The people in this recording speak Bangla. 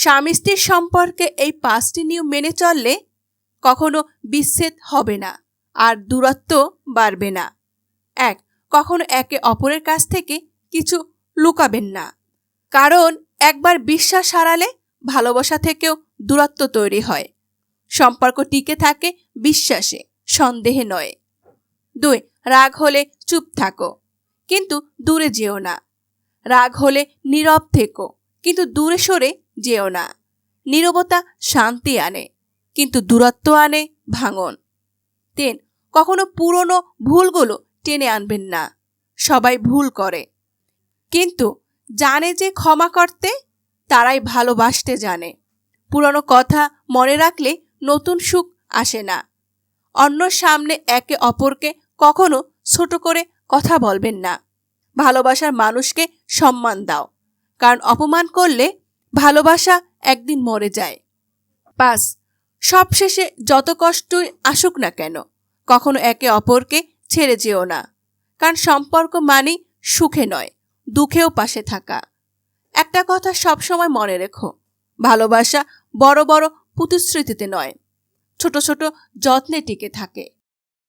স্বামী স্ত্রীর সম্পর্কে এই পাঁচটি নিয়ম মেনে চললে কখনো বিচ্ছেদ হবে না আর দূরত্ব বাড়বে না। এক, কখনো একে অপরের কাছ থেকে কিছু লুকাবেন না। কারণ একবার বিশ্বাস হারালে ভালোবাসা থেকেও দূরত্ব তৈরি হয়। সম্পর্ক টিকে থাকে বিশ্বাসে, সন্দেহে নয়। দুই, রাগ হলে চুপ থাকো, কিন্তু দূরে যেও না। রাগ হলে নীরব থেকো, কিন্তু দূরে সরে যেও না। নীরবতা শান্তি আনে, কিন্তু দূরত্ব আনে ভাঙন। তেন, কখনো পুরনো ভুলগুলো টেনে আনবেন না। সবাই ভুল করে। কিন্তু জানে যে ক্ষমা করতে, তারাই ভালোবাসতে জানে। পুরনো কথা মনে রাখলে নতুন সুখ আসে না। অন্য সামনে একে অপরকে কখনো ছোট করে কথা বলবেন না। ভালোবাসার মানুষকে সম্মান দাও, কারণ অপমান করলে ভালোবাসা একদিন মরে যায়। পাঁচ, সবশেষে যত কষ্টই আসুক না কেন, কখনো একে অপরকে ছেড়ে যেও না, কারণ সম্পর্ক মানেই সুখে নয়, দুঃখেও পাশে থাকা। একটা কথা সবসময় মনে রেখো, ভালোবাসা বড় বড় প্রতিশ্রুতিতে নয়, ছোট ছোট যত্নে টিকে থাকে।